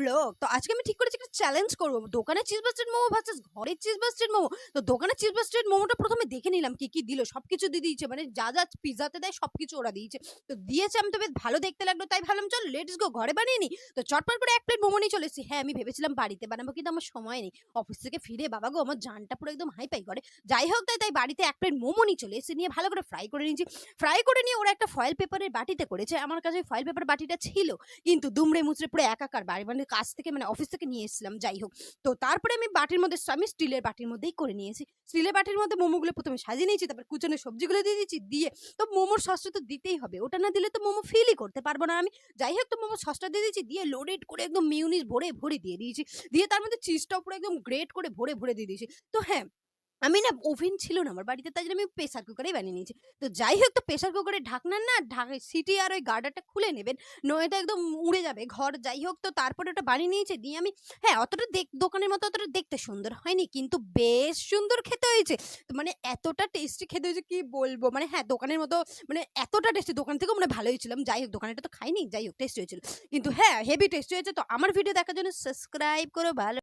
Vlog তো আজকে আমি ঠিক করেছি একটা চ্যালেঞ্জ করব। দোকানে চিজ বাস্টেড মোমো ভার্সেস ঘরের চিজ বাস্টেড মোমো। তো দোকানে চিজ বাস্টেড মোমোটা প্রথমে দেখে নিলাম কি কি দিল সব কিছু দিয়ে দিয়েছে। মানে যা যা পিজাতে দেয় সব কিছু ওরা দিয়েছে। তো দিয়েছে আমি তো বেশ ভালো দেখতে লাগল, তাই ভাবলাম চল লেটস গো ঘরে বানিয়ে নিই। তো চটপট করে এক প্লেট মোমো নিয়ে চলে এসেছি। হ্যাঁ আমি ভেবেছিলাম বাড়িতে বানাবো, কিন্তু আমার সময় নেই। অফিস থেকে ফিরে, বাবা গো, আমার জানটা পুরো একদম হাই পাই করে। যাই হোক, তাই তাই বাড়িতে এক প্লেট মোমো নিয়ে চলে এসে নিয়ে ভালো করে ফ্রাই করে নিয়েছি। ফ্রাই করে নিয়ে ওরা একটা ফয়েল পেপারের বাটিতে করেছে। আমার কাছে ফয়েল পেপার বাটিটা ছিল, কিন্তু দুমড়ে মুচড়ে পুরো একাকার বাড়ি মানে কাজ থেকে মানে অফিস থেকে নিয়ে এসেছিলাম, যাই হোক। তো তারপরে আমি বাটির মধ্যে আমি স্টিলের বাটির মধ্যেই করে নিয়েছি। স্টিলের বাটির মধ্যে মোমোগুলো প্রথমে সাজিয়ে নিয়েছি, তারপর কুচনে সবজিগুলো দিয়ে দিয়েছি, দিয়ে তো মোমোর সসটা তো দিতেই হবে। ওটা না দিলে তো মোমো ফিলই করতে পারব না আমি। যাই হোক, তো মোমো সসটা দিয়ে দিয়েছি, দিয়ে লোডেড করে একদম মিউনিস ভরে ভরে দিয়ে দিয়েছি। দিয়ে তার মধ্যে চিজটা উপরে একদম গ্রেট করে ভরে ভরে দিয়ে দিয়েছি। তো হ্যাঁ আমি না ওভেন ছিল না, আমার বাড়িতে, তাই জন্য আমি প্রেসার কুকারেই বানিয়ে নিয়েছি। তো যাই হোক, তো প্রেশার কুকারের ঢাকনার না, ঢাকা সিটি আর ওই গার্ডারটা খুলে নেবেন নয়তো একদম উড়ে যাবে ঘর, যাই হোক, তো তারপরে ওটা বানিয়ে নিয়েছে, দিয়ে আমি হ্যাঁ অতটা দেখ, দোকানের মতো অতটা দেখতে সুন্দর হয়নি, কিন্তু বেশ সুন্দর খেতে হয়েছে। তো মানে এতটা টেস্টি খেতে হয়েছে, কি বলব? মানে হ্যাঁ দোকানের মতো মানে এতটা টেস্টি দোকান থেকেও মানে ভালোই ছিলাম। যাই হোক দোকানেটা তো খাইনি, যাই হোক টেস্টি হয়েছিল। কিন্তু হ্যাঁ হেভি টেস্টি হয়েছে, তো আমার ভিডিও দেখার জন্য সাবস্ক্রাইব করো, ভালো